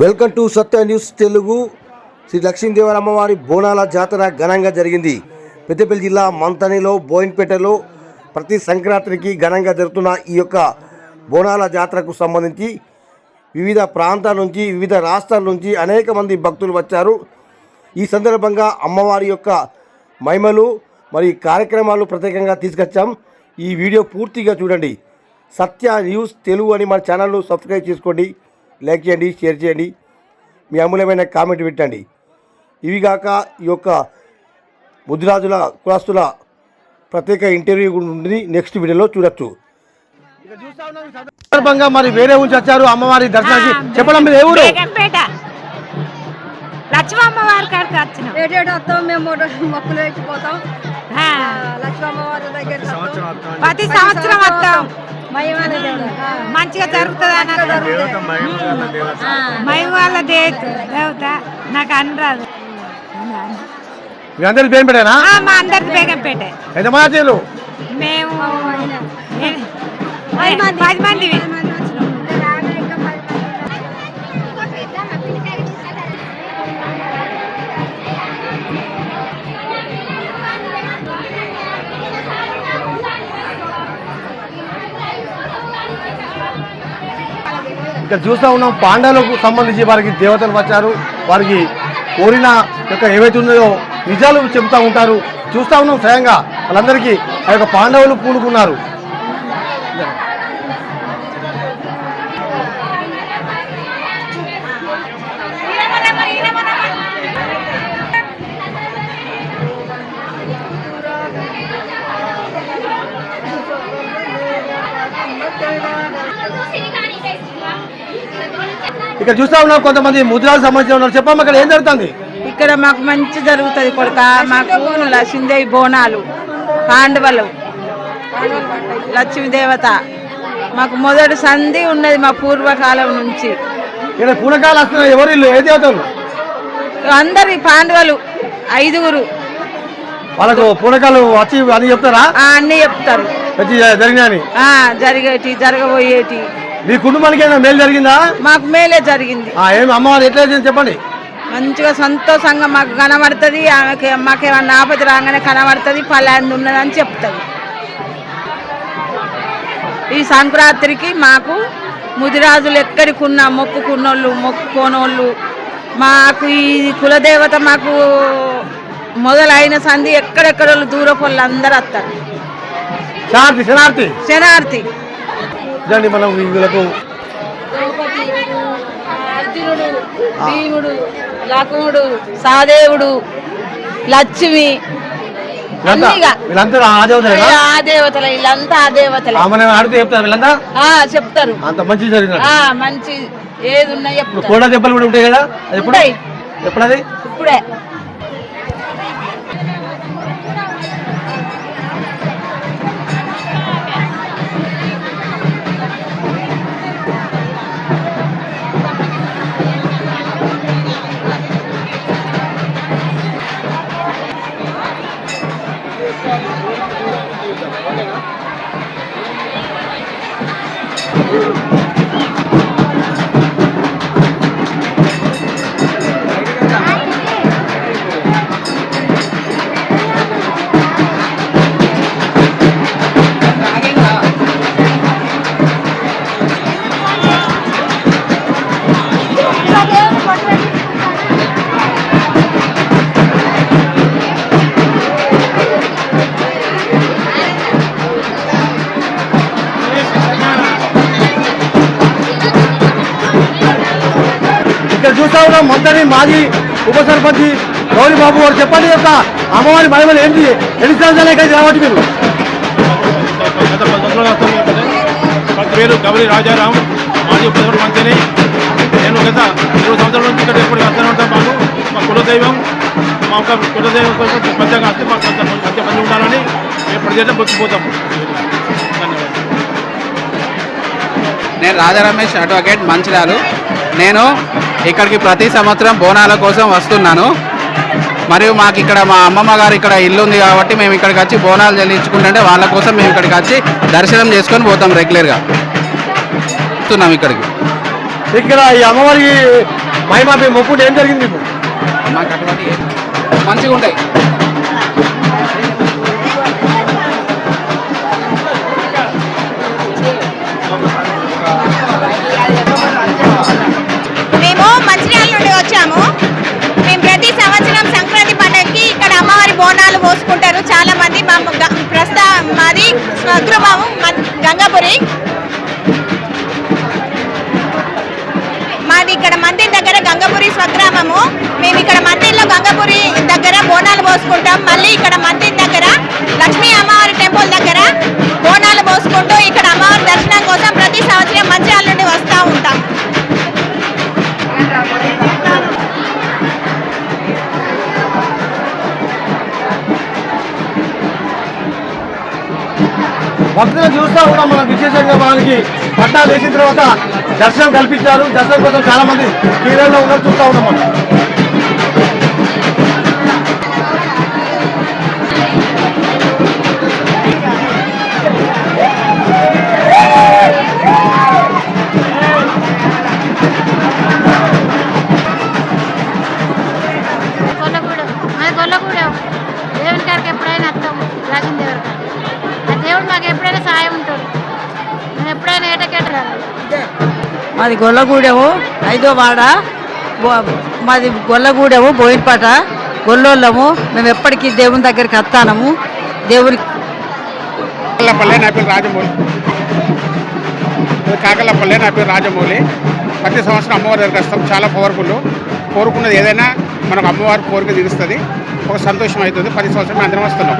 Welcome to Satya news Telugu. Shri Lakshmidevara అమ్మవారి బోనాల జాతర ఘనంగా జరిగింది. పెద్దపల్లి జిల్లా మంతనిలో బోయిన్పేటలో ప్రతి సంక్రాంతికి ఘనంగా జరుగుతున్న ఈ యొక్క బోనాల జాతరకు సంబంధించి వివిధ ప్రాంతాల నుంచి వివిధ రాష్ట్రాల నుంచి అనేక మంది భక్తులు వచ్చారు. ఈ సందర్భంగా అమ్మవారి యొక్క మహిమలు మరి కార్యక్రమాలు ప్రత్యేకంగా తీసుకొచ్చాం. ఈ వీడియో పూర్తిగా చూడండి. సత్య న్యూస్ తెలుగు అని మన ఛానల్ను సబ్స్క్రైబ్ చేసుకోండి. లైక్ చేయండి షేర్ చేయండి. మీ అమూల్యమైన కామెంట్ పెట్టండి. ఇవి కాక ఈ యొక్క ముద్రాజుల కులస్తుల ప్రత్యేక ఇంటర్వ్యూ కూడా ఉంటుంది. నెక్స్ట్ వీడియోలో చూడొచ్చు. సందర్భంగా మరి వేరే నుంచి వచ్చారు అమ్మవారి దర్శనానికి. చెప్పడం మీరు ఏ ఊరు? బేగంపేట. లక్ష్మమ్మ వారి కాడికి వచ్చినాం. వస్తాం మేము మొక్కులు ఎక్కిపోతాం ఆ, లక్ష్మమ్మ వారి దగ్గర ప్రతి సంవత్సరం వస్తాం. మంచిగా జరుగుతుంది అన్నారు మై వాళ్ళ దేవత నాకు అనరాదు మీ అందరి పేరు పెట్టారా ఆ, మా అందరిది బేగంపేట వచ్చారు మేము పది మందివి ఇక్కడ చూస్తా ఉన్నాం పాండవులకు సంబంధించి వారికి దేవతలు వచ్చారు వారికి కోరిన యొక్క ఏవైతే ఉన్నాయో నిజాలు చెబుతూ ఉంటారు. చూస్తా ఉన్నాం స్వయంగా వాళ్ళందరికీ ఆ యొక్క పాండవులు పూనుకున్నారు. ఇక్కడ చూస్తా ఉన్నాం కొంతమంది ముద్రాలకు సంబంధించిన ఉన్నారు. చెప్పమ్మా ఇక్కడ ఏం జరుగుతుంది? ఇక్కడ మాకు మంచి జరుగుతుంది కొడుక. మాకు లక్ష్మీదేవి బోనాలు పాండవలు లక్ష్మీదేవత. మాకు మొదటి సంధి ఉన్నది మా పూర్వకాలం నుంచి. ఇక్కడ పూనకాలు వస్తున్నాయి ఎవరు ఇల్లు? ఏ దేవతలు? అందరి పాండవులు ఐదుగురు. వాళ్ళకు పూనకాలు వచ్చి అని చెప్తారా? అన్నీ చెప్తారు. ఆ, జరిగేటి జరగబోయేటి. మీ కుటుంబానికి ఏమైనా మేలు జరిగిందా? మాకు మేలే జరిగింది. ఆ, అమ్మవారు ఎట్లా చేసింది చెప్పండి. మంచిగా సంతోషంగా మాకు కనబడుతుంది ఆమెకి మాకేమన్నా ఆపద రాగానే కనబడుతుంది పలాంది ఉన్నదని చెప్తుంది ఈ సంక్రాంతికి మాకు ముదిరాజులు ఎక్కడికి ఉన్న మొక్కుకున్నోళ్ళు మొక్కుకోనోళ్ళు మాకు ఈ కులదేవత మాకు మొదలైన సంధి ఎక్కడెక్కడోళ్ళు దూరపు వాళ్ళు అందరూ వస్తారు శనార్థి శనార్థి ఇదండి మనం వీళ్ళకు అర్జునుడు భీముడు లక్ష్ముడు సహదేవుడు లక్ష్మి వీళ్ళంతా ఆ ఆ దేవతలే వీళ్ళంతా ఆ దేవతలే. ఆమె ఆడితే చెప్తారు వీళ్ళంతా? చెప్తారు. అంత మంచి మంచి ఏది ఉన్నా ఇప్పుడు చెప్తారు. కోడ దెబ్బలు కూడా ఉంటాయి కదా? ఎప్పుడు? ఉంటాయి. ఎప్పుడు అది ఇప్పుడే. ఇక్కడ చూస్తా ఉన్నాం మంత్రి మాజీ ఉప సర్పంచ్ గౌరీ బాబు గారు చెప్పండి యొక్క అమ్మవారి మహిమలు ఏంటి? ఎన్ని సంవత్సరాలు ఇక్కడికి రావట్టి మీరు? పేరు గౌరీ రాజారాం మాజీ ఉప మంత్రిని. నేను గత ఇరవై సంవత్సరాల నుంచి ఇక్కడ ఎప్పుడు వస్తూనే ఉంటాను మాకు మా కులదైవం మా యొక్క కులదైవం కోసం ప్రత్యేకంగా వస్తే మాకు కొంత మంచి మంది ఉండాలని చేత బొచ్చిపోతాము ధన్యవాదాలు. నేను రాజా రమేష్ అడ్వకేట్ మంచిర్యాలు. నేను ఇక్కడికి ప్రతి సంవత్సరం బోనాల కోసం వస్తున్నాను. మరియు మాకు ఇక్కడ మా అమ్మమ్మ గారు ఇక్కడ ఇల్లు ఉంది కాబట్టి మేము ఇక్కడికి వచ్చి బోనాలు చెల్లించుకుంటుంటే వాళ్ళ కోసం మేము ఇక్కడికి వచ్చి దర్శనం చేసుకొని పోతాం రెగ్యులర్గా. వస్తున్నాం ఇక్కడికి. ఇక్కడ ఈ అమ్మవారి మహిమా మీ మొక్కుడు ఏం జరిగింది మీకు? మాకు అటువంటి మంచిగా ఉంటాయి భక్తులను చూస్తూ ఉన్నాం మనం విశేషంగా మనకి. పట్టాలు వేసిన తర్వాత దర్శనం కల్పించారు. దర్శనం కోసం చాలా మంది క్రీడల్లో ఉన్నారు చూస్తూ ఉన్నాం మనం. మాది గొల్లగూడెము ఐదో వాడ. మాది గొల్లగూడెము బోయినపాట. గొల్లోళ్ళము మేము ఎప్పటికీ దేవుని దగ్గరికి వస్తాము దేవుని కాకలపల్లె నా పేరు రాజమౌళి. కాకలపల్లె నా పేరు రాజమౌళి. ప్రతి సంవత్సరం అమ్మవారి దగ్గరికి వస్తాం. చాలా పవర్ఫుల్ కోరుకున్నది ఏదైనా మనకు అమ్మవారి కోరిక తీరుస్తుంది. ఒక సంతోషం అవుతుంది. ప్రతి సంవత్సరం అందరం వస్తున్నాం.